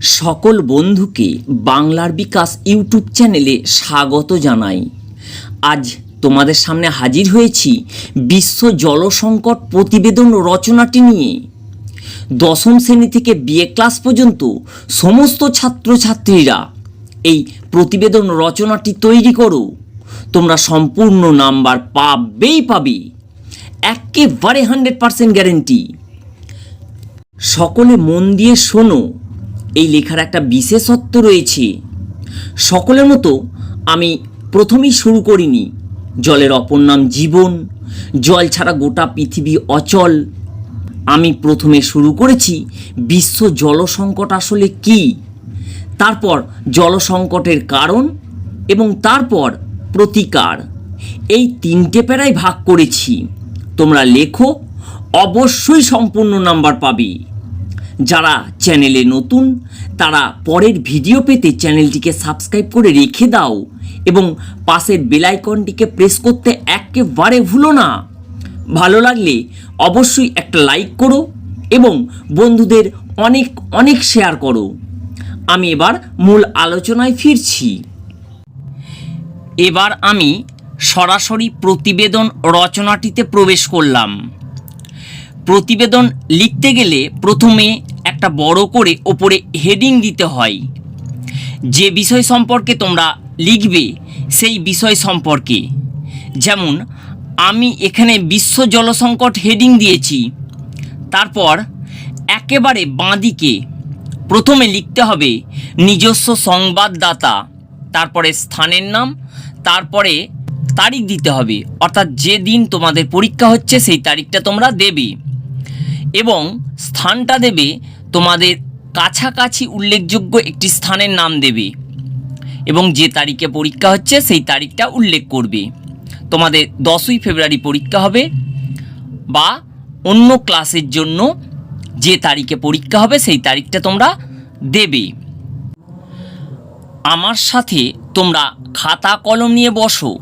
সকল বন্ধুকে বাংলার বিকাশ ইউটিউব চ্যানেলে স্বাগত জানাই। আজ তোমাদের সামনে হাজির হয়েছি বিশ্ব জল সংকট প্রতিবেদন রচনাটি নিয়ে। দশম শ্রেণি থেকে বিএ ক্লাস পর্যন্ত সমস্ত ছাত্রছাত্রীরা এই প্রতিবেদন রচনাটি তৈরি করো। তোমরা সম্পূর্ণ নাম্বার পাবেই পাবে। একেবারে হান্ড্রেড পার্সেন্ট গ্যারেন্টি। সকলে মন দিয়ে শোনো। এই লেখার একটা বিশেষত্ব রয়েছে। সকলের মতো আমি প্রথমেই শুরু করিনি। জলের অপর নাম জীবন, জল ছাড়া গোটা পৃথিবী অচল। আমি প্রথমে শুরু করেছি, বিশ্ব জল সংকট আসলে কি? তারপর জল সংকটের কারণ এবং তারপর প্রতিকার। এই তিনটে প্যারায় ভাগ করেছি। তোমরা লেখো, অবশ্যই সম্পূর্ণ নাম্বার পাবে। যারা চ্যানেলে নতুন, তারা পরের ভিডিও পেতে চ্যানেলটিকে সাবস্ক্রাইব করে রেখে দাও এবং পাশের বেলাইকনটিকে প্রেস করতে একেবারে ভুলো না। ভালো লাগলে অবশ্যই একটা লাইক করো এবং বন্ধুদের অনেক অনেক শেয়ার করো। আমি এবার মূল আলোচনায় ফিরছি। এবার আমি সরাসরি প্রতিবেদন রচনাটিতে প্রবেশ করলাম। প্রতিবেদন লিখতে গেলে প্রথমে একটা বড় করে ওপরে হেডিং দিতে হয়। যে বিষয় সম্পর্কে তোমরা লিখবে, সেই বিষয় সম্পর্কে। যেমন, আমি এখানে বিশ্ব জলসংকট হেডিং দিয়েছি। তারপর, একেবারে বাঁদিকে। প্রথমে লিখতে হবে, নিজস্ব সংবাদদাতা। তারপরে স্থানের নাম, তারপরে তারিখ দিতে হবে। অর্থাৎ যে দিন তোমাদের পরীক্ষা হচ্ছে, সেই তারিখটা তোমরা দেবে। এবং স্থানটা দেবে তোমাদের কাছাকাছি উল্লেখযোগ্য একটি স্থানের নাম দেবে। এবং যে তারিখে পরীক্ষা হচ্ছে, সেই তারিখটা উল্লেখ করবে। তোমাদের দশই ফেব্রুয়ারি পরীক্ষা হবে বা অন্য ক্লাসের জন্য যে তারিখে পরীক্ষা হবে, সেই তারিখটা তোমরা দেবে। আমার সাথে তোমরা খাতা কলম নিয়ে বসো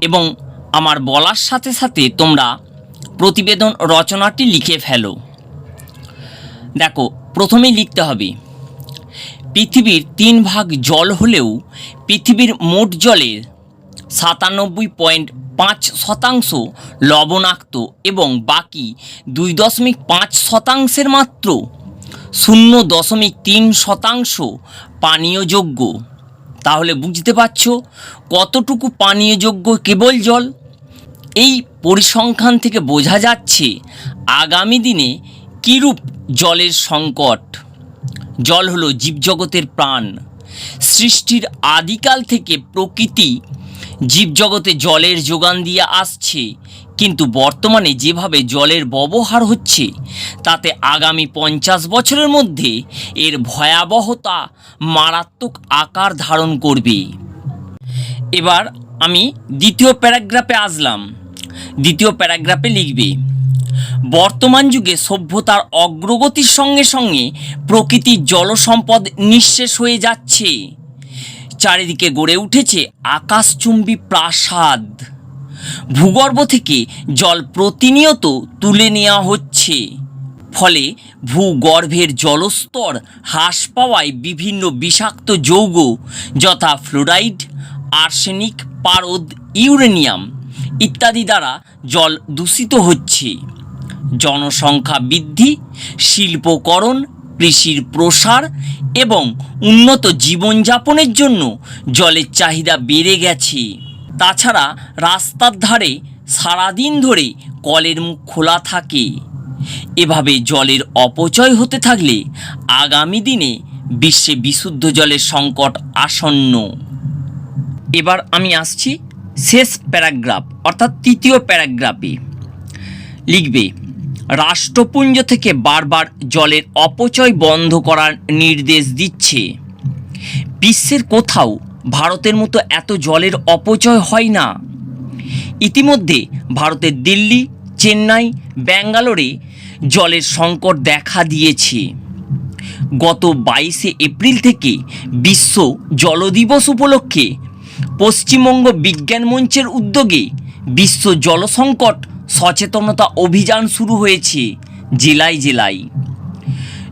এবং আমার বলার সাথে সাথে তোমরা প্রতিবেদন রচনাটি লিখে ফেলো। দেখো, প্রথমেই লিখতে হবে, পৃথিবীর তিন ভাগ জল হলেও পৃথিবীর মোট জলের সাতানব্বই পয়েন্ট পাঁচ শতাংশ লবণাক্ত এবং বাকি দুই দশমিক পাঁচ শতাংশের মাত্র শূন্য দশমিক তিন শতাংশ পানীয়যোগ্য। তাহলে বুঝতে পারছ কতটুকু পানীয়যোগ্য কেবল জল? এই পরিসংখ্যান থেকে বোঝা যাচ্ছে আগামী দিনে কীরূপ জলের সংকট। জল হলো জীবজগতের প্রাণ। সৃষ্টির আদিকাল থেকে প্রকৃতি জীবজগতে জলের যোগান দিয়ে আসছে। কিন্তু বর্তমানে যেভাবে জলের ব্যবহার হচ্ছে, তাতে আগামী পঞ্চাশ বছরের মধ্যে এর ভয়াবহতা মারাত্মক আকার ধারণ করবে। এবার আমি দ্বিতীয় প্যারাগ্রাফে আসলাম। দ্বিতীয় প্যারাগ্রাফে লিখবে বর্তমান যুগে সভ্যতার অগ্রগতির সঙ্গে সঙ্গে প্রকৃতির জলসম্পদ নিঃশেষ হয়ে যাচ্ছে। চারিদিকে গড়ে উঠেছে আকাশচুম্বী প্রাসাদ। ভূগর্ভ থেকে জল প্রতিনিয়ত তুলে নেওয়া হচ্ছে। ফলে ভূগর্ভের জলস্তর হ্রাস পাওয়ায় বিভিন্ন বিষাক্ত যৌগ যথা ফ্লোরাইড, আর্সেনিক, পারদ, ইউরেনিয়াম ইত্যাদি দ্বারা জল দূষিত হচ্ছে। জনসংখ্যা বৃদ্ধি, শিল্পকরণ, কৃষির প্রসার এবং উন্নত জীবনযাপনের জন্য জলের চাহিদা বেড়ে গেছে। তাছাড়া রাস্তার ধারে সারাদিন ধরে কলের মুখ খোলা থাকে। এভাবে জলের অপচয় হতে থাকলে আগামী দিনে বিশ্বে বিশুদ্ধ জলের সংকট আসন্ন। এবার আমি আসছি শেষ প্যারাগ্রাফ, অর্থাৎ তৃতীয় প্যারাগ্রাফে। লিখবে, রাষ্ট্রপুঞ্জ থেকে বারবার জলের অপচয় বন্ধ করার নির্দেশ দিচ্ছে। বিশ্বের কোথাও ভারতের মতো এত জলের অপচয় হয় না। ইতিমধ্যে ভারতের দিল্লি, চেন্নাই, ব্যাঙ্গালোরে জলের সংকট দেখা দিয়েছে। গত বাইশে এপ্রিল থেকে বিশ্ব জল দিবস উপলক্ষে পশ্চিমবঙ্গ বিজ্ঞান মঞ্চের উদ্যোগে বিশ্ব জল সংকট সচেতনতা অভিযান শুরু হয়েছে জেলায় জেলায়।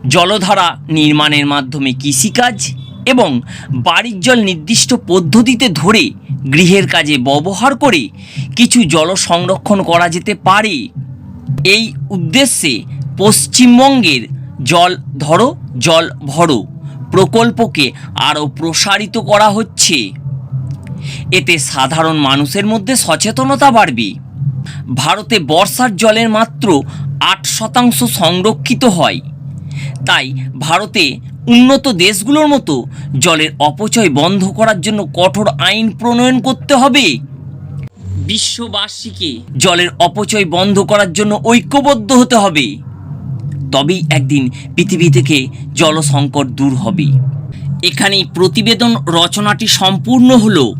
জলধারা নির্মাণের মাধ্যমে কৃষিকাজ এবং বাড়ির জল নির্দিষ্ট পদ্ধতিতে ধরে গৃহের কাজে ব্যবহার করে কিছু জল সংরক্ষণ করা যেতে পারে। এই উদ্দেশ্যে পশ্চিমবঙ্গের জল ধরো, জল ভরো প্রকল্পকে আরও প্রসারিত করা হচ্ছে। এতে সাধারণ মানুষের মধ্যে সচেতনতা বাড়বে। ভারতে বর্ষার জলের মাত্র আট শতাংশ সংরক্ষিত হয়। তাই ভারতে উন্নত দেশগুলোর মতো জলের অপচয় বন্ধ করার জন্য কঠোর আইন প্রণয়ন করতে হবে। বিশ্ববাসীকে জলের অপচয় বন্ধ করার জন্য ঐক্যবদ্ধ হতে হবে। তবেই একদিন পৃথিবী থেকে জল সংকট দূর হবে। এখানেই প্রতিবেদন রচনাটি সম্পূর্ণ হলো।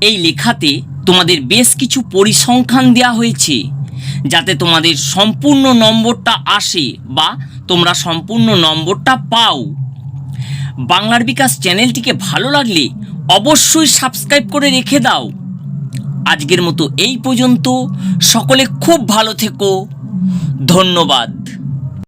এই লেখাতে তোমাদের বেশ কিছু পরিসংখ্যান দেওয়া হয়েছে, যাতে তোমাদের সম্পূর্ণ নম্বরটা আসে বা তোমরা সম্পূর্ণ নম্বরটা পাও। বাংলার বিকাশ চ্যানেলটিকে ভালো লাগলে অবশ্যই সাবস্ক্রাইব করে রেখে দাও। আজকের মতো এই পর্যন্ত। সকলে খুব ভালো থেকো। ধন্যবাদ।